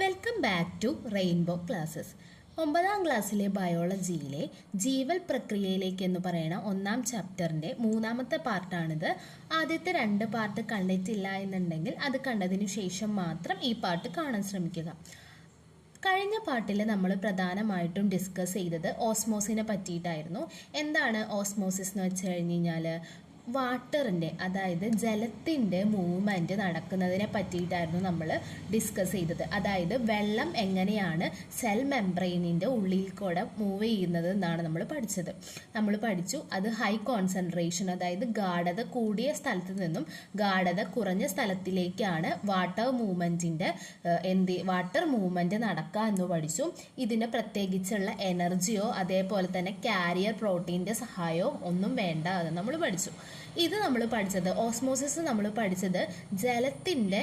Welcome back to Rainbow Classes ഒമ്പതാം ക്ലാസ്സിലെ ബയോളജിയിലെ ജീവൽ പ്രക്രിയയിലേക്ക് എന്ന് പറയുന്ന ഒന്നാം ചാപ്റ്ററിന്റെ മൂന്നാമത്തെ പാർട്ടാണിത് ആദ്യത്തെ രണ്ട് പാർട്ട് കണ്ടിട്ടില്ല എന്നുണ്ടെങ്കിൽ അത് കണ്ടതിനു ശേഷം മാത്രം ഈ പാർട്ട് കാണാൻ ശ്രമിക്കുക. കഴിഞ്ഞ പാട്ടിൽ നമ്മൾ പ്രധാനമായിട്ടും ഡിസ്കസ് ചെയ്തത് ഓസ്മോസിനെ പറ്റിയിട്ടായിരുന്നു. എന്താണ് ഓസ്മോസിസ് എന്ന് വെച്ച് കഴിഞ്ഞ് കഴിഞ്ഞാൽ വാട്ടറിന്റെ അതായത് ജലത്തിന്റെ മൂവ്മെന്റ് നടക്കുന്നതിനെ പറ്റിയിട്ടായിരുന്നു നമ്മൾ ഡിസ്കസ് ചെയ്തത്. അതായത് വെള്ളം എങ്ങനെയാണ് സെൽ മെംബ്രെയിനിന്റെ ഉള്ളിൽ കൂടെ മൂവ് ചെയ്യുന്നത് എന്നാണ് നമ്മൾ പഠിച്ചത്. നമ്മൾ പഠിച്ചു അത് ഹൈ കോൺസെൻട്രേഷൻ അതായത് ഗാഠത കൂടിയ സ്ഥലത്ത് നിന്നും ഗാഠത കുറഞ്ഞ സ്ഥലത്തിലേക്കാണ് വാട്ടർ മൂവ്മെന്റിന്റെ എന്ത് വാട്ടർ മൂവ്മെന്റ് നടക്കുക എന്ന് പഠിച്ചു. ഇതിന് പ്രത്യേകിച്ചുള്ള എനർജിയോ അതേപോലെ തന്നെ കാരിയർ പ്രോട്ടീന്റെ സഹായമോ ഒന്നും വേണ്ട എന്ന് നമ്മൾ പഠിച്ചു. ഇത് നമ്മൾ പഠിച്ചത് ഓസ്മോസിസ് നമ്മൾ പഠിച്ചത് ജലത്തിന്റെ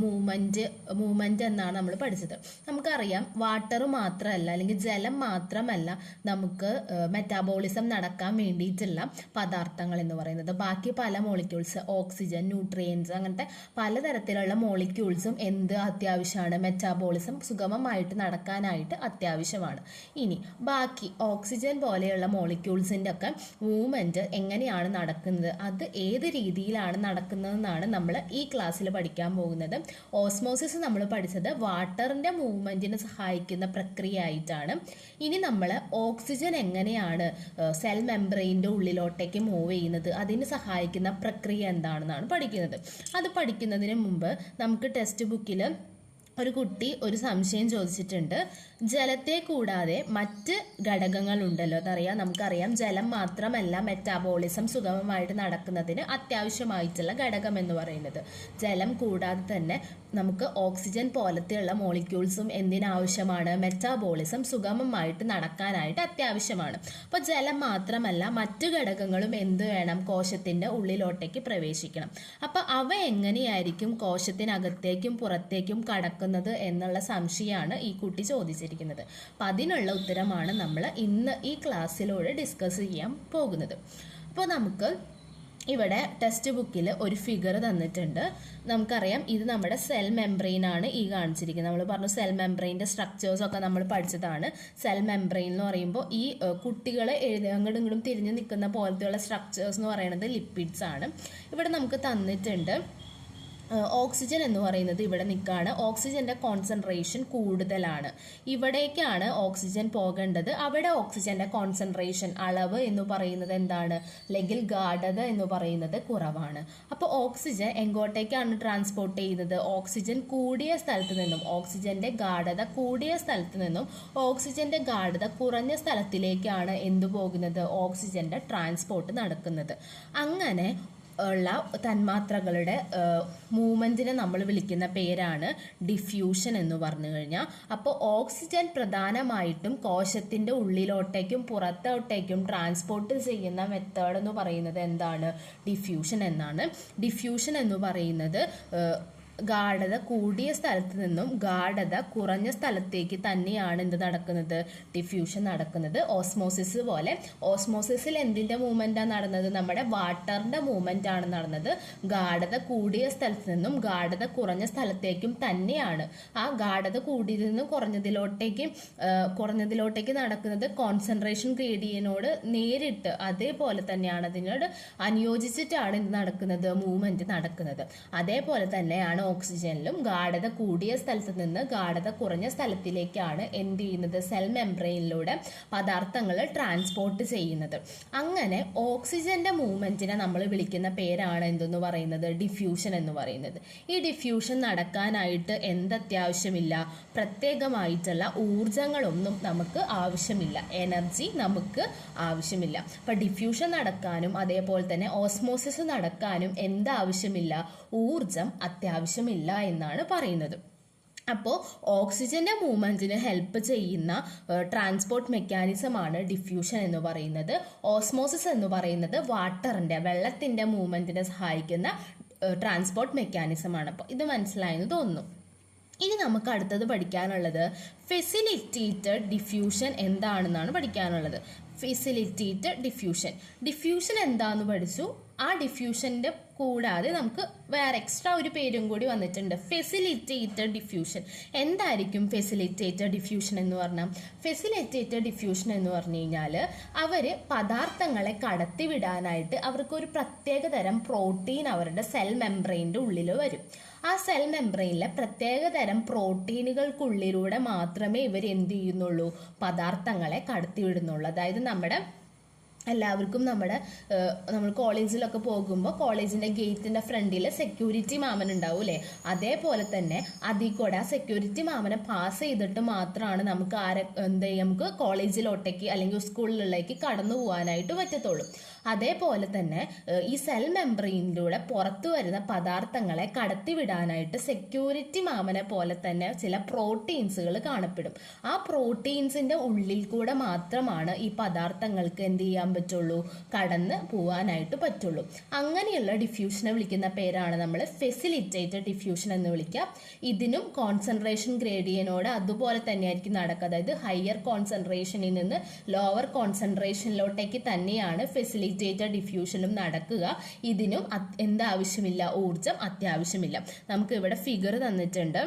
മൂവ്മെന്റ് മൂവ്മെന്റ് എന്നാണ് നമ്മൾ പഠിച്ചത്. നമുക്കറിയാം വാട്ടർ മാത്രമല്ല അല്ലെങ്കിൽ ജലം മാത്രമല്ല നമുക്ക് മെറ്റാബോളിസം നടക്കാൻ വേണ്ടിയിട്ടുള്ള പദാർത്ഥങ്ങൾ എന്ന് പറയുന്നത്. ബാക്കി പല മോളിക്യൂൾസ് ഓക്സിജൻ ന്യൂട്രിയൻസ് അങ്ങനത്തെ പലതരത്തിലുള്ള മോളിക്യൂൾസും എന്ത് അത്യാവശ്യമാണ്? മെറ്റാബോളിസം സുഗമമായിട്ട് നടക്കാനായിട്ട് അത്യാവശ്യമാണ്. ഇനി ബാക്കി ഓക്സിജൻ പോലെയുള്ള മോളിക്യൂൾസിന്റെ ഒക്കെ മൂവ്മെന്റ് എങ്ങനെയാണ് നടക്കുന്നത്? അത് ഏത് രീതിയിലാണ് നടക്കുന്നതെന്നാണ് നമ്മൾ ഈ ക്ലാസ്സിൽ പഠിക്കാൻ പോകുന്നത്. ഓസ്മോസിസ് നമ്മൾ പഠിച്ചത് വാട്ടറിന്റെ മൂവ്മെന്റിന് സഹായിക്കുന്ന പ്രക്രിയ ആയിട്ടാണ് ഇനി നമ്മൾ ഓക്സിജൻ എങ്ങനെയാണ് സെൽ മെംബ്രെയിന്റെ ഉള്ളിലോട്ടേക്ക് മൂവ് ചെയ്യുന്നത് അതിന് സഹായിക്കുന്ന പ്രക്രിയ എന്താണെന്നാണ് പഠിക്കുന്നത്. അത് പഠിക്കുന്നതിന് മുമ്പ് നമുക്ക് ടെക്സ്റ്റ് ബുക്കിൽ ഒരു കുട്ടി ഒരു സംശയം ചോദിച്ചിട്ടുണ്ട്. ജലത്തെ കൂടാതെ മറ്റ് ഘടകങ്ങൾ ഘടകങ്ങളുണ്ടല്ലോ. അതറിയാം നമുക്കറിയാം ജലം മാത്രമല്ല മെറ്റാബോളിസം സുഗമമായിട്ട് നടക്കുന്നതിന് അത്യാവശ്യമായിട്ടുള്ള ഘടകം എന്ന് പറയുന്നത്. ജലം കൂടാതെ തന്നെ നമുക്ക് ഓക്സിജൻ പോലത്തെയുള്ള മോളിക്യൂൾസും എന്തിനാവശ്യമാണ്? മെറ്റാബോളിസം സുഗമമായിട്ട് നടക്കാനായിട്ട് അത്യാവശ്യമാണ്. അപ്പോൾ ജലം മാത്രമല്ല മറ്റ് ഘടകങ്ങളും എന്ത് വേണം? കോശത്തിന്റെ ഉള്ളിലോട്ടേക്ക് പ്രവേശിക്കണം. അപ്പോൾ അവ എങ്ങനെയായിരിക്കും? കോശത്തിനകത്തേക്കും പുറത്തേക്കും കടക്കുന്നത് എന്നുള്ള സംശയമാണ് ഈ കുട്ടി ചോദിച്ചിരിക്കുന്നത്. അപ്പം അതിനുള്ള ഉത്തരമാണ് നമ്മൾ ഇന്ന് ഈ ക്ലാസ്സിലൂടെ ഡിസ്കസ് ചെയ്യാൻ പോകുന്നത്. അപ്പോൾ നമുക്ക് ഇവിടെ ടെക്സ്റ്റ് ബുക്കിൽ ഒരു ഫിഗർ തന്നിട്ടുണ്ട്. നമുക്കറിയാം ഇത് നമ്മുടെ സെൽ മെംബ്രെയിൻ ആണ് ഈ കാണിച്ചിരിക്കുന്നത്. നമ്മൾ പറഞ്ഞു സെൽ മെംബ്രെയിന്റെ സ്ട്രക്ചേഴ്സ് ഒക്കെ നമ്മൾ പഠിച്ചതാണ്. സെൽ മെംബ്രെയിൻ എന്ന് പറയുമ്പോൾ ഈ കുട്ടികളെ എഴുതി അങ്ങോട്ടും തിരിഞ്ഞു നിൽക്കുന്ന പോലത്തെയുള്ള സ്ട്രക്ചേഴ്സ് എന്ന് പറയുന്നത് ലിപ്പിഡ്സ് ആണ്. ഇവിടെ നമുക്ക് തന്നിട്ടുണ്ട് ഓക്സിജൻ എന്ന് പറയുന്നത് ഇവിടെ നിൽക്കുകയാണ് ഓക്സിജന്റെ കോൺസെൻട്രേഷൻ കൂടുതലാണ്. ഇവിടേക്കാണ് ഓക്സിജൻ പോകേണ്ടത്. അവിടെ ഓക്സിജന്റെ കോൺസെൻട്രേഷൻ അളവ് എന്ന് പറയുന്നത് എന്താണ്? അല്ലെങ്കിൽ ഗാഠത എന്ന് പറയുന്നത് കുറവാണ്. അപ്പോൾ ഓക്സിജൻ എങ്ങോട്ടേക്കാണ് ട്രാൻസ്പോർട്ട് ചെയ്യുന്നത്? ഓക്സിജൻ കൂടിയ സ്ഥലത്ത് നിന്നും ഓക്സിജന്റെ ഗാഠത കൂടിയ സ്ഥലത്ത് നിന്നും ഓക്സിജന്റെ ഗാഠത കുറഞ്ഞ സ്ഥലത്തിലേക്കാണ് എന്തു പോകുന്നത്? ഓക്സിജന്റെ ട്രാൻസ്പോർട്ട് നടക്കുന്നത്. അങ്ങനെ ഉള്ള തന്മാത്രകളുടെ മൂവ്മെന്റിനെ നമ്മൾ വിളിക്കുന്ന പേരാണ് ഡിഫ്യൂഷൻ എന്ന് പറഞ്ഞു കഴിഞ്ഞാൽ അപ്പോൾ ഓക്സിജൻ പ്രധാനമായിട്ടും കോശത്തിന്റെ ഉള്ളിലോട്ടേക്കും പുറത്തോട്ടേക്കും ട്രാൻസ്പോർട്ട് ചെയ്യുന്ന മെത്തേഡ് എന്ന് പറയുന്നത് എന്താണ്? ഡിഫ്യൂഷൻ എന്നാണ്. ഡിഫ്യൂഷൻ എന്ന് പറയുന്നത് ഗാഠത കൂടിയ സ്ഥലത്ത് നിന്നും ഗാഢത കുറഞ്ഞ സ്ഥലത്തേക്ക് തന്നെയാണ് എന്ത് നടക്കുന്നത്? ഡിഫ്യൂഷൻ നടക്കുന്നത്. ഓസ്മോസിസ് പോലെ. ഓസ്മോസിസിൽ എന്തിന്റെ മൂവ്മെന്റാണ് നടന്നത്? നമ്മുടെ വാട്ടറിന്റെ മൂവ്മെന്റ് ആണ് നടന്നത്. ഗാഢത കൂടിയ സ്ഥലത്ത് നിന്നും ഗാഢത കുറഞ്ഞ സ്ഥലത്തേക്കും തന്നെയാണ്. ആ ഗാഢത കൂടിയതിൽ നിന്നും കുറഞ്ഞതിലോട്ടേക്ക് കുറഞ്ഞതിലോട്ടേക്ക് നടക്കുന്നത് കോൺസെൻട്രേഷൻ ഗ്രേഡിയനോട് നേരിട്ട് അതേപോലെ തന്നെയാണ്. അതിനോട് അനുയോജിച്ചിട്ടാണ് ഇത് നടക്കുന്നത്? മൂവ്മെന്റ് നടക്കുന്നത്. അതേപോലെ തന്നെയാണ് ഓക്സിജനിലും ഗാഠത കൂടിയ സ്ഥലത്ത് നിന്ന് ഗാഠത കുറഞ്ഞ സ്ഥലത്തിലേക്കാണ് എന്ത് ചെയ്യുന്നത്? സെൽ മെംബ്രെയിനിലൂടെ പദാർത്ഥങ്ങൾ ട്രാൻസ്പോർട്ട് ചെയ്യുന്നത്. അങ്ങനെ ഓക്സിജന്റെ മൂവ്മെന്റിനെ നമ്മൾ വിളിക്കുന്ന പേരാണ് എന്തെന്ന് പറയുന്നത്? ഡിഫ്യൂഷൻ എന്ന് പറയുന്നത്. ഈ ഡിഫ്യൂഷൻ നടക്കാനായിട്ട് എന്തത്യാവശ്യമില്ല പ്രത്യേകമായിട്ടുള്ള ഊർജങ്ങളൊന്നും നമുക്ക് ആവശ്യമില്ല. എനർജി നമുക്ക് ആവശ്യമില്ല. അപ്പൊ ഡിഫ്യൂഷൻ നടക്കാനും അതേപോലെ തന്നെ ഓസ്മോസിസ് നടക്കാനും എന്താവശ്യമില്ല ഊർജം അത്യാവശ്യമില്ല എന്നാണ് പറയുന്നത്. അപ്പോൾ ഓക്സിജന്റെ മൂവ്മെന്റിന് ഹെൽപ്പ് ചെയ്യുന്ന ട്രാൻസ്പോർട്ട് മെക്കാനിസമാണ് ഡിഫ്യൂഷൻ എന്ന് പറയുന്നത്. ഓസ്മോസിസ് എന്ന് പറയുന്നത് വാട്ടറിന്റെ വെള്ളത്തിന്റെ മൂവ്മെന്റിനെ സഹായിക്കുന്ന ട്രാൻസ്പോർട്ട് മെക്കാനിസമാണ് അപ്പോൾ ഇത് മനസ്സിലായെന്ന് തോന്നുന്നു. ഇനി നമുക്ക് അടുത്തത് പഠിക്കാനുള്ളത് ഫെസിലിറ്റേറ്റഡ് ഡിഫ്യൂഷൻ എന്താണെന്നാണ് പഠിക്കാനുള്ളത്. ഫെസിലിറ്റേറ്റഡ് ഡിഫ്യൂഷൻ ഡിഫ്യൂഷൻ എന്താണെന്ന് പഠിച്ചു? ആ ഡിഫ്യൂഷന്റെ കൂടാതെ നമുക്ക് വേറെ എക്സ്ട്രാ ഒരു പേരും കൂടി വന്നിട്ടുണ്ട്. ഫെസിലിറ്റേറ്റഡ് ഡിഫ്യൂഷൻ എന്തായിരിക്കും ഫെസിലിറ്റേറ്റഡ് ഡിഫ്യൂഷൻ എന്ന് പറഞ്ഞാൽ? ഫെസിലിറ്റേറ്റഡ് ഡിഫ്യൂഷൻ എന്ന് പറഞ്ഞു കഴിഞ്ഞാൽ അവർ പദാർത്ഥങ്ങളെ കടത്തിവിടാനായിട്ട് അവർക്ക് ഒരു പ്രത്യേക തരം പ്രോട്ടീൻ അവരുടെ സെൽ മെംബ്രെയിന്റെ ഉള്ളിൽ വരും. ആ സെൽ മെംബ്രെയിനിലെ പ്രത്യേക തരം പ്രോട്ടീനുകൾക്കുള്ളിലൂടെ മാത്രമേ ഇവർ എന്ത് ചെയ്യുന്നുള്ളൂ? പദാർത്ഥങ്ങളെ കടത്തിവിടുന്നുള്ളൂ അതായത് നമ്മുടെ എല്ലാവർക്കും നമ്മുടെ നമ്മൾ കോളേജിലൊക്കെ പോകുമ്പോൾ കോളേജിന്റെ ഗേറ്റിന്റെ ഫ്രണ്ടിൽ സെക്യൂരിറ്റി മാമൻ അല്ലേ? അതേപോലെ തന്നെ അതിൽ കൂടെ ആ സെക്യൂരിറ്റി മാമനെ പാസ് ചെയ്തിട്ട് മാത്രമാണ് നമുക്ക് ആരെ എന്താ നമുക്ക് കോളേജിലോട്ടേക്ക് അല്ലെങ്കിൽ സ്കൂളിലേക്ക് കടന്നു പോകാനായിട്ട് പറ്റത്തുള്ളൂ. അതേപോലെ തന്നെ ഈ സെൽ മെമ്പറിയിലൂടെ പുറത്തു വരുന്ന പദാർത്ഥങ്ങളെ കടത്തിവിടാനായിട്ട് സെക്യൂരിറ്റി മാമനെ പോലെ തന്നെ ചില പ്രോട്ടീൻസുകൾ കാണപ്പെടും. ആ പ്രോട്ടീൻസിന്റെ ഉള്ളിൽ കൂടെ മാത്രമാണ് ഈ പദാർത്ഥങ്ങൾക്ക് എന്ത് ചെയ്യാൻ പറ്റുള്ളൂ? കടന്ന് പോവാനായിട്ട് പറ്റുള്ളൂ. അങ്ങനെയുള്ള ഡിഫ്യൂഷനെ വിളിക്കുന്ന പേരാണ് നമ്മൾ ഫെസിലിറ്റേറ്റഡ് ഡിഫ്യൂഷൻ എന്ന് വിളിക്കുക. ഇതിനും കോൺസെൻട്രേഷൻ ഗ്രേഡിയനോട് അതുപോലെ തന്നെയായിരിക്കും നടക്കുക. അതായത് ഹയർ കോൺസെൻട്രേഷനിൽ നിന്ന് ലോവർ കോൺസെൻട്രേഷനിലോട്ടേക്ക് തന്നെയാണ് ഫെസിലിറ്റേറ്റഡ് ഡിഫ്യൂഷനും നടക്കുക. ഇതിനും എന്താവശ്യമില്ല? ഊർജം അത്യാവശ്യമില്ല. നമുക്ക് ഇവിടെ ഫിഗർ തന്നിട്ടുണ്ട്.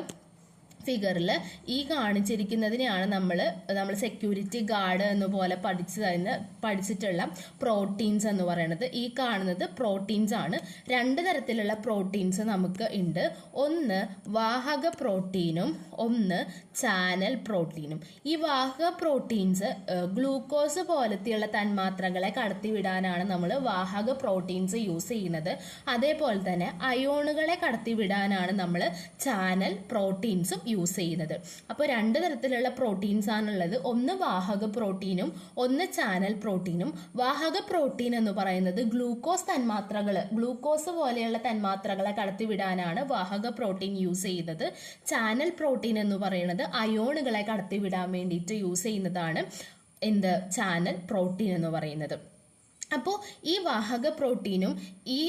ഫിഗറിൽ ഈ കാണിച്ചിരിക്കുന്നതിനെയാണ് നമ്മൾ നമ്മൾ സെക്യൂരിറ്റി ഗാർഡ് എന്ന പോലെ പഠിച്ചു തരുന്ന പഠിച്ചിട്ടുള്ള പ്രോട്ടീൻസ് എന്ന് പറയുന്നത്. ഈ കാണുന്നത് പ്രോട്ടീൻസ് ആണ്. രണ്ട് തരത്തിലുള്ള പ്രോട്ടീൻസ് നമുക്ക് ഉണ്ട്. ഒന്ന് വാഹക പ്രോട്ടീനും ഒന്ന് ചാനൽ പ്രോട്ടീനും ഈ വാഹക പ്രോട്ടീൻസ് ഗ്ലൂക്കോസ് പോലത്തെയുള്ള തന്മാത്രകളെ കടത്തിവിടാനാണ് നമ്മൾ വാഹക പ്രോട്ടീൻസ് യൂസ് ചെയ്യുന്നത്. അതേപോലെ തന്നെ അയോണുകളെ കടത്തിവിടാനാണ് നമ്മൾ ചാനൽ പ്രോട്ടീൻസും യൂസ് ചെയ്യുന്നത്. അപ്പോൾ രണ്ട് തരത്തിലുള്ള പ്രോട്ടീൻസ് ആണുള്ളത്. ഒന്ന് വാഹക പ്രോട്ടീനും ഒന്ന് ചാനൽ പ്രോട്ടീനും വാഹക പ്രോട്ടീൻ എന്ന് പറയുന്നത് ഗ്ലൂക്കോസ് തന്മാത്രകൾ ഗ്ലൂക്കോസ് പോലെയുള്ള തന്മാത്രകളെ കടത്തിവിടാനാണ് വാഹക പ്രോട്ടീൻ യൂസ് ചെയ്യുന്നത്. ചാനൽ പ്രോട്ടീൻ എന്ന് പറയുന്നത് അയോണുകളെ കടത്തിവിടാൻ വേണ്ടിയിട്ട് യൂസ് ചെയ്യുന്നതാണ് എന്ത്? ചാനൽ പ്രോട്ടീൻ എന്ന് പറയുന്നത്. അപ്പോൾ ഈ വാഹക പ്രോട്ടീനും ഈ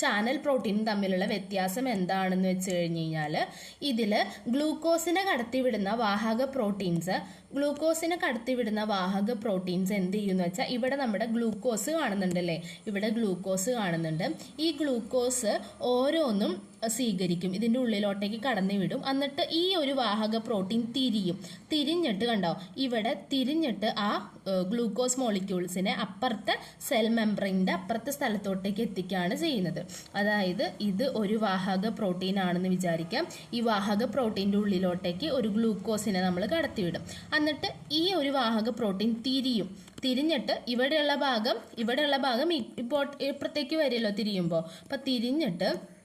ചാനൽ പ്രോട്ടീൻ തമ്മിലുള്ള വ്യത്യാസം എന്താണെന്ന് വെച്ച് കഴിഞ്ഞ് കഴിഞ്ഞാൽ ഇതിൽ ഗ്ലൂക്കോസിനെ കടത്തിവിടുന്ന വാഹക പ്രോട്ടീൻസ് ഗ്ലൂക്കോസിനെ കടത്തിവിടുന്ന വാഹക പ്രോട്ടീൻസ് എന്ത് ചെയ്യുമെന്ന് വെച്ചാൽ ഇവിടെ നമ്മുടെ ഗ്ലൂക്കോസ് കാണുന്നുണ്ടല്ലേ? ഇവിടെ ഗ്ലൂക്കോസ് കാണുന്നുണ്ട്. ഈ ഗ്ലൂക്കോസ് ഓരോന്നും സ്വീകരിക്കും. ഇതിന്റെ ഉള്ളിലോട്ടേക്ക് കടന്നു വിടും എന്നിട്ട് ഈ ഒരു വാഹക പ്രോട്ടീൻ തിരിയും. തിരിഞ്ഞിട്ട് കണ്ടോ? ഇവിടെ തിരിഞ്ഞിട്ട് ആ ഗ്ലൂക്കോസ് മോളിക്യൂൾസിനെ അപ്പുറത്തെ സെൽ മെമ്പറിന്റെ അപ്പുറത്തെ സ്ഥലത്തോട്ടേക്ക് എത്തിക്കുകയാണ് ചെയ്യുന്നത്. അതായത് ഇത് ഒരു വാഹക പ്രോട്ടീൻ ആണെന്ന് വിചാരിക്കാം. ഈ വാഹക പ്രോട്ടീന്റെ ഉള്ളിലോട്ടേക്ക് ഒരു ഗ്ലൂക്കോസിനെ നമ്മൾ കടത്തിവിടും. എന്നിട്ട് ഈ ഒരു വാഹക പ്രോട്ടീൻ തിരിയും. തിരിഞ്ഞിട്ട് ഇവിടെയുള്ള ഭാഗം ഇവിടെയുള്ള ഭാഗം ഇപ്പോൾ ഇപ്പുറത്തേക്ക് വരുമല്ലോ തിരിയുമ്പോൾ അപ്പം തിരിഞ്ഞിട്ട്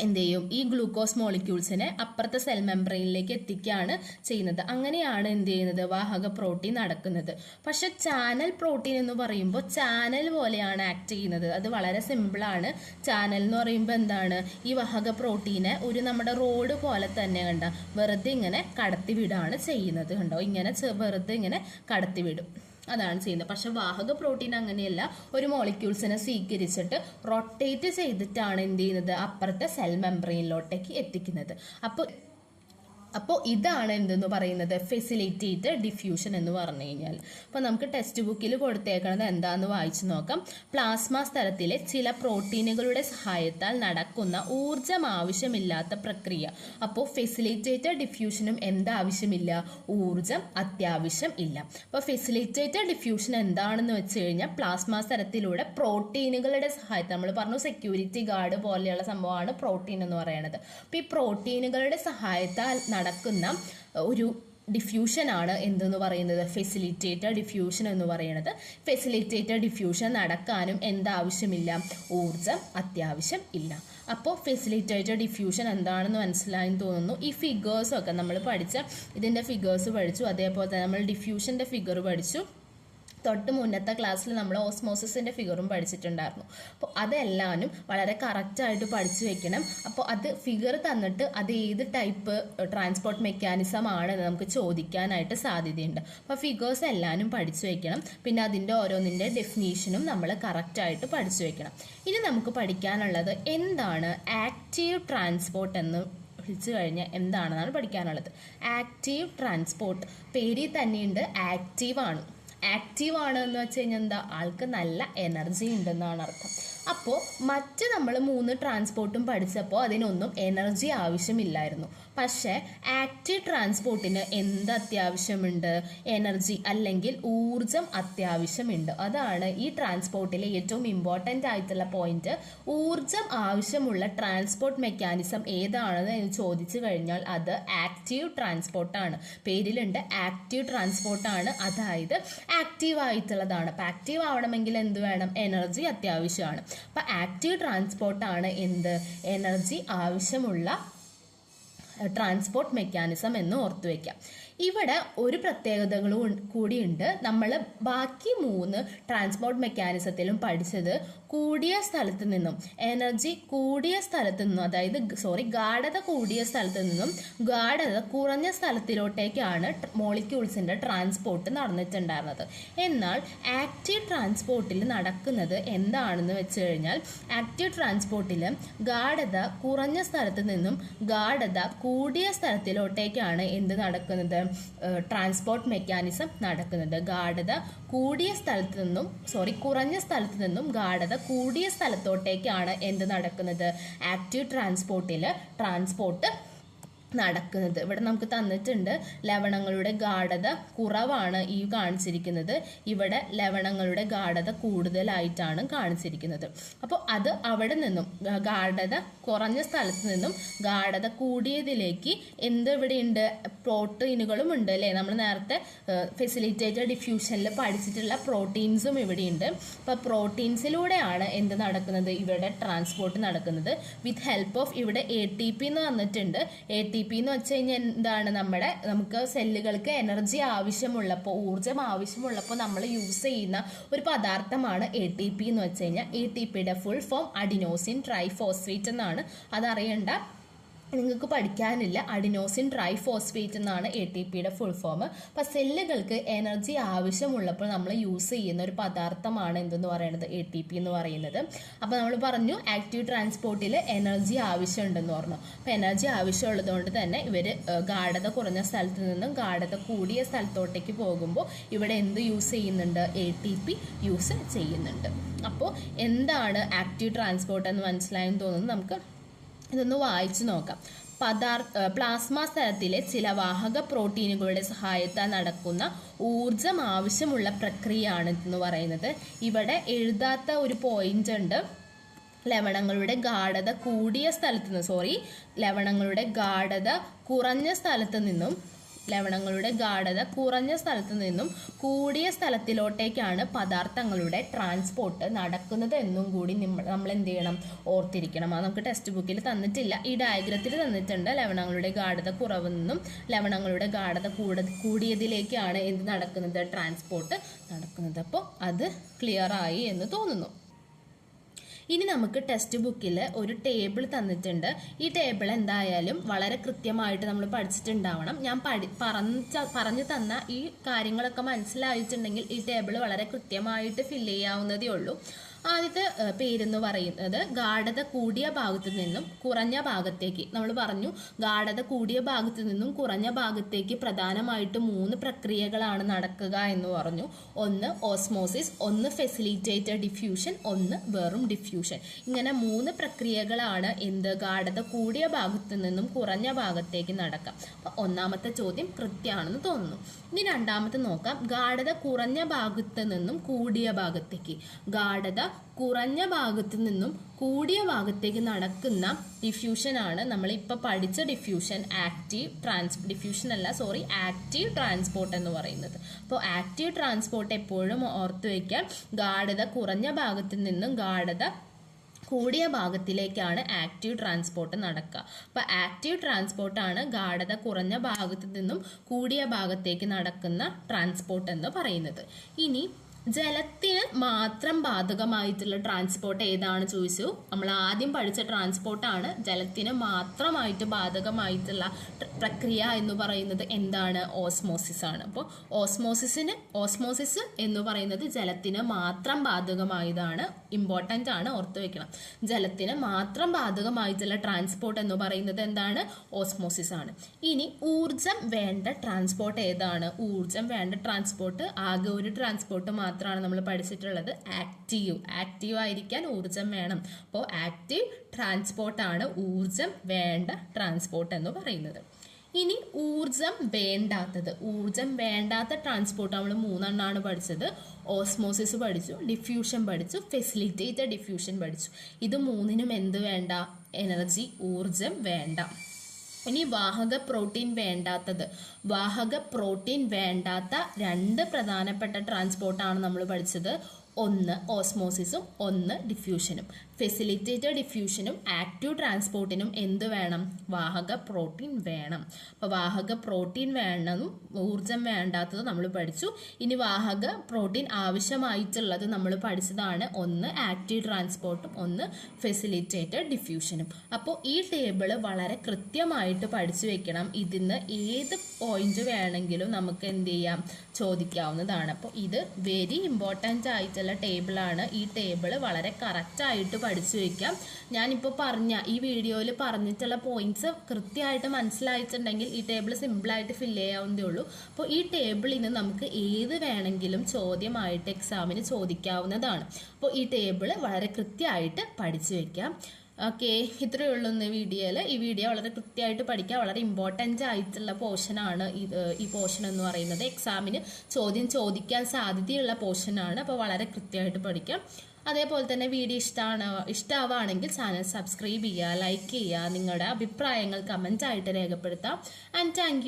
എന്ത് ചെയ്യും ഈ ഗ്ലൂക്കോസ് മോളിക്യൂൾസിനെ അപ്പുറത്തെ സെൽ മെംബ്രെയിനിലേക്ക് എത്തിക്കുകയാണ് ചെയ്യുന്നത്. അങ്ങനെയാണ് എന്ത് ചെയ്യുന്നത്? വാഹക പ്രോട്ടീൻ നടക്കുന്നത്. പക്ഷെ ചാനൽ പ്രോട്ടീൻ എന്ന് പറയുമ്പോൾ ചാനൽ പോലെയാണ് ആക്ട് ചെയ്യുന്നത്. അത് വളരെ സിമ്പിളാണ്. ചാനൽ എന്ന് പറയുമ്പോൾ എന്താണ്? ഈ വാഹക പ്രോട്ടീനെ ഒരു നമ്മുടെ റോഡ് പോലെ തന്നെ കണ്ട? വെറുതെ ഇങ്ങനെ കടത്തിവിടാണ് ചെയ്യുന്നത് കണ്ടോ? ഇങ്ങനെ വെറുതെ ഇങ്ങനെ കടത്തിവിടും. അതാണ് ചെയ്യുന്നത്. പക്ഷെ വാഹക പ്രോട്ടീൻ അങ്ങനെയല്ല. ഒരു മോളിക്യൂൾസിനെ സ്വീകരിച്ചിട്ട് റൊട്ടേറ്റ് ചെയ്തിട്ടാണ് എന്ത് ചെയ്യുന്നത്? അപ്പുറത്തെ സെൽ മെംബ്രെയിനിലോട്ടേക്ക് എത്തിക്കുന്നത്. അപ്പോൾ അപ്പോൾ ഇതാണ് എന്തെന്ന് പറയുന്നത്? ഫെസിലിറ്റേറ്റ് ഡിഫ്യൂഷൻ എന്ന് പറഞ്ഞു കഴിഞ്ഞാൽ. അപ്പോൾ നമുക്ക് ടെക്സ്റ്റ് ബുക്കിൽ കൊടുത്തേക്കണത് എന്താണെന്ന് വായിച്ചു നോക്കാം. പ്ലാസ്മ സ്ഥലത്തിലെ ചില പ്രോട്ടീനുകളുടെ സഹായത്താൽ നടക്കുന്ന ഊർജം ആവശ്യമില്ലാത്ത പ്രക്രിയ. അപ്പോൾ ഫെസിലിറ്റേറ്റഡ് ഡിഫ്യൂഷനും എന്താവശ്യമില്ല ഊർജം അത്യാവശ്യം ഇല്ല. അപ്പോൾ ഫെസിലിറ്റേറ്റഡ് ഡിഫ്യൂഷൻ എന്താണെന്ന് വെച്ച് കഴിഞ്ഞാൽ പ്ലാസ്മ സ്ഥലത്തിലൂടെ പ്രോട്ടീനുകളുടെ സഹായത്താൽ നമ്മൾ പറഞ്ഞു സെക്യൂരിറ്റി ഗാർഡ് പോലെയുള്ള സംഭവമാണ് പ്രോട്ടീൻ എന്ന് പറയുന്നത് അപ്പോൾ ഈ പ്രോട്ടീനുകളുടെ സഹായത്താൽ നടക്കുന്ന ഒരു ഡിഫ്യൂഷനാണ് എന്തെന്ന് പറയുന്നത്? ഫെസിലിറ്റേറ്റർ ഡിഫ്യൂഷൻ എന്ന് പറയുന്നത് ഫെസിലിറ്റേറ്റർ ഡിഫ്യൂഷൻ നടക്കാനും എന്താവശ്യമില്ല. ഊർജം അത്യാവശ്യം ഇല്ല. അപ്പോൾ ഫെസിലിറ്റേറ്റർ ഡിഫ്യൂഷൻ എന്താണെന്ന് മനസ്സിലായെന്ന് തോന്നുന്നു. ഈ ഫിഗേഴ്സൊക്കെ നമ്മൾ പഠിച്ച ഇതിന്റെ ഫിഗേഴ്സ് പഠിച്ചു അതേപോലെ തന്നെ നമ്മൾ ഡിഫ്യൂഷന്റെ ഫിഗർ പഠിച്ചു. തൊട്ട് മുന്നത്തെ ക്ലാസ്സിൽ നമ്മൾ ഓസ്മോസിസിന്റെ ഫിഗറും പഠിച്ചിട്ടുണ്ടായിരുന്നു. അപ്പോൾ അതെല്ലാവരും വളരെ കറക്റ്റായിട്ട് പഠിച്ചു വെക്കണം. അപ്പോൾ അത് ഫിഗർ തന്നിട്ട് അത് ഏത് ടൈപ്പ് ട്രാൻസ്പോർട്ട് മെക്കാനിസം ആണ് നമുക്ക് ചോദിക്കാനായിട്ട് സാധ്യതയുണ്ട്. അപ്പോൾ ഫിഗേഴ്സ് എല്ലാവരും പഠിച്ചു വെക്കണം. പിന്നെ അതിന്റെ ഓരോന്നിന്റെ ഡെഫിനീഷനും നമ്മൾ കറക്റ്റായിട്ട് പഠിച്ചു വെക്കണം. ഇനി നമുക്ക് പഠിക്കാനുള്ളത് എന്താണ് ആക്റ്റീവ് ട്രാൻസ്പോർട്ട് എന്ന് വിളിച്ചു കഴിഞ്ഞാൽ എന്താണെന്നാണ് പഠിക്കാനുള്ളത്. ആക്റ്റീവ് ട്രാൻസ്പോർട്ട് പേരിൽ തന്നെയുണ്ട് ആക്റ്റീവ് ആണ്. ആക്റ്റീവ് ആണ് എന്ന് വെച്ച് കഴിഞ്ഞാൽ എന്താ? ആൾക്ക് നല്ല എനർജി ഉണ്ടെന്നാണ് അർത്ഥം. അപ്പോൾ മറ്റ് നമ്മൾ മൂന്ന് ട്രാൻസ്പോർട്ടും പഠിച്ചപ്പോൾ അതിനൊന്നും എനർജി ആവശ്യമില്ലായിരുന്നു. പക്ഷേ ആക്റ്റീവ് ട്രാൻസ്പോർട്ടിന് എന്ത് അത്യാവശ്യമുണ്ട്? എനർജി അല്ലെങ്കിൽ ഊർജം അത്യാവശ്യമുണ്ട്. അതാണ് ഈ ട്രാൻസ്പോർട്ടിലെ ഏറ്റവും ഇമ്പോർട്ടന്റ് ആയിട്ടുള്ള പോയിന്റ് ഊർജം ആവശ്യമുള്ള ട്രാൻസ്പോർട്ട് മെക്കാനിസം ഏതാണെന്ന് ചോദിച്ചു കഴിഞ്ഞാൽ അത് ആക്റ്റീവ് ട്രാൻസ്പോർട്ടാണ് പേരിലുണ്ട് ആക്റ്റീവ് ട്രാൻസ്പോർട്ടാണ് അതായത് ആക്റ്റീവ് ആയിട്ടുള്ളതാണ്. അപ്പം ആക്റ്റീവ് ആവണമെങ്കിൽ എന്ത് വേണം? എനർജി അത്യാവശ്യമാണ്. അപ്പം ആക്റ്റീവ് ട്രാൻസ്പോർട്ടാണ് എന്ത്? എനർജി ആവശ്യമുള്ള ട്രാൻസ്പോർട്ട് മെക്കാനിസം എന്ന് ഓർത്തു വയ്ക്കാം ഇവിടെ ഒരു പ്രത്യേകതകളും കൂടിയുണ്ട്. നമ്മൾ ബാക്കി മൂന്ന് ട്രാൻസ്പോർട്ട് മെക്കാനിസത്തിലും പഠിച്ചത് കൂടിയ സ്ഥലത്ത് നിന്നും എനർജി കൂടിയ സ്ഥലത്ത് നിന്നും അതായത് സോറി ഗാഠത കൂടിയ സ്ഥലത്ത് നിന്നും ഗാഠത കുറഞ്ഞ സ്ഥലത്തിലോട്ടേക്കാണ് മോളിക്യൂൾസിന്റെ ട്രാൻസ്പോർട്ട് നടന്നിട്ടുണ്ടായിരുന്നത്. എന്നാൽ ആക്റ്റീവ് ട്രാൻസ്പോർട്ടിൽ നടക്കുന്നത് എന്താണെന്ന് വെച്ച് കഴിഞ്ഞാൽ ആക്റ്റീവ് ട്രാൻസ്പോർട്ടിൽ ഗാഠത കുറഞ്ഞ സ്ഥലത്ത് നിന്നും ഗാഠത കൂടിയ സ്ഥലത്തിലോട്ടേക്കാണ് എന്ത് നടക്കുന്നത്? ട്രാൻസ്പോർട്ട് മെക്കാനിസം നടക്കുന്നത് ഗാഠത കൂടിയ സ്ഥലത്ത് നിന്നും സോറി കുറഞ്ഞ സ്ഥലത്ത് നിന്നും ഗാഠത കൂടിയ സ്ഥലത്തോട്ടേക്കാണ് എന്ത് നടക്കുന്നത്? ആക്റ്റീവ് ട്രാൻസ്പോർട്ടിൽ ട്രാൻസ്പോർട്ട് നടക്കുന്നത്. ഇവിടെ നമുക്ക് തന്നിട്ടുണ്ട് ലവണങ്ങളുടെ ഗാഠത കുറവാണ് ഈ കാണിച്ചിരിക്കുന്നത്. ഇവിടെ ലവണങ്ങളുടെ ഗാഠത കൂടുതലായിട്ടാണ് കാണിച്ചിരിക്കുന്നത്. അപ്പോൾ അത് അവിടെ നിന്നും ഗാഠത കുറഞ്ഞ സ്ഥലത്ത് നിന്നും ഗാഠത കൂടിയതിലേക്ക് എന്ത് ഇവിടെയുണ്ട്? പ്രോട്ടീനുകളും ഉണ്ട് അല്ലേ? നമ്മൾ നേരത്തെ ഫെസിലിറ്റേറ്റഡ് ഡിഫ്യൂഷനിൽ പഠിച്ചിട്ടുള്ള പ്രോട്ടീൻസും ഇവിടെയുണ്ട്. അപ്പോൾ പ്രോട്ടീൻസിലൂടെയാണ് എന്ത് നടക്കുന്നത്? ഇവിടെ ട്രാൻസ്പോർട്ട് നടക്കുന്നത്. വിത്ത് ഹെൽപ്പ് ഓഫ് ഇവിടെ എ ടി പി എന്ന് വന്നിട്ടുണ്ട് എ ടി പി എന്ന് വെച്ച് കഴിഞ്ഞാൽ എന്താണ് നമ്മുടെ നമുക്ക് സെല്ലുകൾക്ക് എനർജി ആവശ്യമുള്ളപ്പോൾ ഊർജം ആവശ്യമുള്ളപ്പോൾ നമ്മൾ യൂസ് ചെയ്യുന്ന ഒരു പദാർത്ഥമാണ് എ ടി പി എന്ന് വെച്ച് കഴിഞ്ഞാൽ എ ടി പിയുടെ ഫുൾ ഫോം അഡിനോസിൻ ട്രൈഫോസ്ഫേറ്റ് എന്നാണ്. അതറിയണ്ട? നിങ്ങൾക്ക് പഠിക്കാനില്ല അഡിനോസിൻ ട്രൈഫോസ്ഫേറ്റ് എന്നാണ് എ ടി പിയുടെ ഫുൾ ഫോം അപ്പം സെല്ലുകൾക്ക് എനർജി ആവശ്യമുള്ളപ്പോൾ നമ്മൾ യൂസ് ചെയ്യുന്ന ഒരു പദാർത്ഥമാണ് എന്തെന്ന് പറയുന്നത്? എ ടി പി എന്ന് പറയുന്നത്. അപ്പോൾ നമ്മൾ പറഞ്ഞു ആക്റ്റീവ് ട്രാൻസ്പോർട്ടിൽ എനർജി ആവശ്യമുണ്ടെന്ന് പറഞ്ഞു. അപ്പോൾ എനർജി ആവശ്യമുള്ളത് കൊണ്ട് തന്നെ ഇവർ ഗാഠത കുറഞ്ഞ സ്ഥലത്ത് നിന്നും ഗാഠത കൂടിയ സ്ഥലത്തോട്ടേക്ക് പോകുമ്പോൾ ഇവിടെ എന്ത് യൂസ് ചെയ്യുന്നുണ്ട്? എ ടി പി യൂസ് ചെയ്യുന്നുണ്ട്. അപ്പോൾ എന്താണ് ആക്റ്റീവ് ട്രാൻസ്പോർട്ട് എന്ന് മനസ്സിലായെന്ന് തോന്നുന്നു നമുക്ക് ഇതൊന്ന് വായിച്ചു നോക്കാം. പദാർത്ഥ പ്ലാസ്മ സ്ഥലത്തിലെ ചില വാഹക പ്രോട്ടീനുകളുടെ സഹായത്താൽ നടക്കുന്ന ഊർജം ആവശ്യമുള്ള പ്രക്രിയയാണ് എന്ന് പറയുന്നത്. ഇവിടെ എഴുതാത്ത ഒരു പോയിന്റ് ഉണ്ട്. ലവണങ്ങളുടെ ഗാഠത കൂടിയ സ്ഥലത്ത് നിന്ന് സോറി ലവണങ്ങളുടെ ഗാഠത കുറഞ്ഞ സ്ഥലത്ത് നിന്നും ലവണങ്ങളുടെ ഗാഠത കുറഞ്ഞ സ്ഥലത്ത് നിന്നും കൂടിയ സ്ഥലത്തിലോട്ടേക്കാണ് പദാർത്ഥങ്ങളുടെ ട്രാൻസ്പോർട്ട് നടക്കുന്നത് എന്നും കൂടി നമ്മൾ എന്ത് ചെയ്യണം ഓർത്തിരിക്കണം. അത് നമുക്ക് ടെക്സ്റ്റ് ബുക്കിൽ തന്നിട്ടില്ല. ഈ ഡയഗ്രത്തിൽ തന്നിട്ടുണ്ട് ലവണങ്ങളുടെ ഗാഠത നിന്നും ലവണങ്ങളുടെ ഗാഠത കൂട കൂടിയതിലേക്കാണ് എന്ത് നടക്കുന്നത്? ട്രാൻസ്പോർട്ട് നടക്കുന്നത്. അപ്പോൾ അത് ക്ലിയർ ആയി എന്ന് തോന്നുന്നു. ഇനി നമുക്ക് ടെക്സ്റ്റ് ബുക്കിൽ ഒരു ടേബിൾ തന്നിട്ടുണ്ട്. ഈ ടേബിൾ എന്തായാലും വളരെ കൃത്യമായിട്ട് നമ്മൾ പഠിച്ചിട്ടുണ്ടാവണം. ഞാൻ പഠി പറഞ്ഞ തന്ന ഈ കാര്യങ്ങളൊക്കെ മനസ്സിലായിട്ടുണ്ടെങ്കിൽ ഈ ടേബിൾ വളരെ കൃത്യമായിട്ട് ഫില്ല് ചെയ്യാവുന്നതേ ഉള്ളൂ. ആദ്യത്തെ പേരെന്ന് പറയുന്നത് ഗാഠത കൂടിയ ഭാഗത്തു നിന്നും കുറഞ്ഞ ഭാഗത്തേക്ക്. നമ്മൾ പറഞ്ഞു ഗാഠത കൂടിയ ഭാഗത്തു നിന്നും കുറഞ്ഞ ഭാഗത്തേക്ക് പ്രധാനമായിട്ട് മൂന്ന് പ്രക്രിയകളാണ് നടക്കുക എന്ന് പറഞ്ഞു. ഒന്ന് ഓസ്മോസിസ് ഒന്ന് ഫെസിലിറ്റേറ്റഡ് ഡിഫ്യൂഷൻ ഒന്ന് വെറും ഡിഫ്യൂഷൻ. ഇങ്ങനെ മൂന്ന് പ്രക്രിയകളാണ് എന്ത്? ഗാഠത കൂടിയ ഭാഗത്തു നിന്നും കുറഞ്ഞ ഭാഗത്തേക്ക് നടക്കാം. അപ്പോൾ ഒന്നാമത്തെ ചോദ്യം കൃത്യമാണെന്ന് തോന്നുന്നു. ഇനി രണ്ടാമത്തെ നോക്കാം. ഗാഠത കുറഞ്ഞ ഭാഗത്ത് നിന്നും കൂടിയ ഭാഗത്തേക്ക്. ഗാഠത കുറഞ്ഞ ഭാഗത്ത് നിന്നും കൂടിയ ഭാഗത്തേക്ക് നടക്കുന്ന ഡിഫ്യൂഷൻ ആണ്. നമ്മൾ ഇപ്പോൾ പഠിച്ച ഡിഫ്യൂഷൻ ആക്റ്റീവ് ട്രാൻസ് ഡിഫ്യൂഷൻ അല്ല സോറി ആക്റ്റീവ് ട്രാൻസ്പോർട്ട് എന്ന് പറയുന്നത്. അപ്പോൾ ആക്റ്റീവ് ട്രാൻസ്പോർട്ട് എപ്പോഴും ഓർത്തു വയ്ക്കാൻ ഗാഢത കുറഞ്ഞ ഭാഗത്ത് നിന്നും ഗാഢത കൂടിയ ഭാഗത്തിലേക്കാണ് ആക്റ്റീവ് ട്രാൻസ്പോർട്ട് നടക്കുക. അപ്പോൾ ആക്റ്റീവ് ട്രാൻസ്പോർട്ടാണ് ഗാഢത കുറഞ്ഞ ഭാഗത്ത് നിന്നും കൂടിയ ഭാഗത്തേക്ക് നടക്കുന്ന ട്രാൻസ്പോർട്ട് എന്ന് പറയുന്നത്. ഇനി ജലത്തിന് മാത്രം ബാധകമായിട്ടുള്ള ട്രാൻസ്പോർട്ട് ഏതാണ് ചോദിച്ചു? നമ്മൾ ആദ്യം പഠിച്ച ട്രാൻസ്പോർട്ടാണ് ജലത്തിന് മാത്രമായിട്ട് ബാധകമായിട്ടുള്ള പ്രക്രിയ എന്ന് പറയുന്നത് എന്താണ്? ഓസ്മോസിസ് ആണ്. അപ്പോൾ ഓസ്മോസിസിന് ഓസ്മോസിസ് എന്ന് പറയുന്നത് ജലത്തിന് മാത്രം ബാധകമായതാണ് ഇമ്പോർട്ടന്റ് ആണ് ഓർത്ത് വെക്കണം. ജലത്തിന് മാത്രം ബാധകമായിട്ടുള്ള ട്രാൻസ്പോർട്ട് എന്ന് പറയുന്നത് എന്താണ്? ഓസ്മോസിസ് ആണ്. ഇനി ഊർജം വേണ്ട ട്രാൻസ്പോർട്ട് ഏതാണ്? ഊർജം വേണ്ട ട്രാൻസ്പോർട്ട് ആകെ ഒരു ട്രാൻസ്പോർട്ട് മാത്രമാണ് നമ്മൾ പഠിച്ചിട്ടുള്ളത്. ആക്റ്റീവ് ആക്റ്റീവ് ആയിരിക്കാൻ ഊർജം വേണം. അപ്പോൾ ആക്റ്റീവ് ട്രാൻസ്പോർട്ടാണ് ഊർജം വേണ്ട ട്രാൻസ്പോർട്ട് എന്ന് പറയുന്നത്. ഇനി ഊർജം വേണ്ടാത്തത്. ഊർജം വേണ്ടാത്ത ട്രാൻസ്പോർട്ട് നമ്മൾ മൂന്നെണ്ണമാണ് പഠിച്ചത്. ഓസ്മോസിസ് പഠിച്ചു ഡിഫ്യൂഷൻ പഠിച്ചു ഫെസിലിറ്റേറ്റഡ് ഡിഫ്യൂഷൻ പഠിച്ചു. ഇത് മൂന്നിനും എന്ത് വേണ്ട? എനർജി ഊർജം വേണ്ട. ഇനി വാഹക പ്രോട്ടീൻ വേണ്ടാത്തത്. വാഹക പ്രോട്ടീൻ വേണ്ടാത്ത രണ്ട് പ്രധാനപ്പെട്ട ട്രാൻസ്പോർട്ടാണ് നമ്മൾ പഠിച്ചത്. ഒന്ന് ഓസ്മോസിസും ഒന്ന് ഡിഫ്യൂഷനും ഫെസിലിറ്റേറ്റഡ് ഡിഫ്യൂഷനും ആക്റ്റീവ് ട്രാൻസ്പോർട്ടിനും എന്ത് വേണം? വാഹക പ്രോട്ടീൻ വേണം. അപ്പോൾ വാഹക പ്രോട്ടീൻ വേണമെന്നും ഊർജം വേണ്ടാത്തത് നമ്മൾ പഠിച്ചു. ഇനി വാഹക പ്രോട്ടീൻ ആവശ്യമായിട്ടുള്ളത് നമ്മൾ പഠിച്ചതാണ് ഒന്ന് ആക്റ്റീവ് ട്രാൻസ്പോർട്ടും ഒന്ന് ഫെസിലിറ്റേറ്റഡ് ഡിഫ്യൂഷനും അപ്പോൾ ഈ ടേബിൾ വളരെ കൃത്യമായിട്ട് പഠിച്ചു വെക്കണം. ഇതിന്ന് ഏത് പോയിന്റ് വേണമെങ്കിലും നമുക്ക് എന്ത് ചെയ്യാം? ചോദിക്കാവുന്നതാണ്. അപ്പോൾ ഇത് വെരി ഇമ്പോർട്ടന്റ് ആയിട്ടുള്ള ടേബിളാണ് ഈ ടേബിൾ വളരെ കറക്റ്റായിട്ട് പഠിച്ചു വെക്കാം. ഞാനിപ്പോൾ പറഞ്ഞ ഈ വീഡിയോയിൽ പറഞ്ഞിട്ടുള്ള പോയിന്റ്സ് കൃത്യമായിട്ട് മനസ്സിലായിട്ടുണ്ടെങ്കിൽ ഈ ടേബിൾ സിമ്പിളായിട്ട് ഫില്ല് ചെയ്യാവുന്നതേ ഉള്ളൂ. അപ്പോൾ ഈ ടേബിളിന് നമുക്ക് ഏത് വേണമെങ്കിലും ചോദ്യമായിട്ട് എക്സാമിന് ചോദിക്കാവുന്നതാണ്. അപ്പോൾ ഈ ടേബിൾ വളരെ കൃത്യമായിട്ട് പഠിച്ചു വെക്കാം. ഓക്കെ ഇത്രയേ ഉള്ളൂ ഇന്ന് വീഡിയോയിൽ ഈ വീഡിയോ വളരെ കൃത്യമായിട്ട് പഠിക്കുക വളരെ ഇമ്പോർട്ടന്റ് ആയിട്ടുള്ള പോർഷനാണ് ഇത് ഈ പോർഷൻ എന്ന് പറയുന്നത്. എക്സാമിന് ചോദ്യം ചോദിക്കാൻ സാധ്യതയുള്ള പോർഷനാണ് അപ്പോൾ വളരെ കൃത്യമായിട്ട് പഠിക്കാം. അതേപോലെ തന്നെ വീഡിയോ ഇഷ്ടമാണ് ഇഷ്ടമാവുകയാണെങ്കിൽ ചാനൽ സബ്സ്ക്രൈബ് ചെയ്യുക ലൈക്ക് ചെയ്യുക നിങ്ങളുടെ അഭിപ്രായങ്ങൾ കമന്റ് ആയിട്ട് രേഖപ്പെടുത്താം. And thank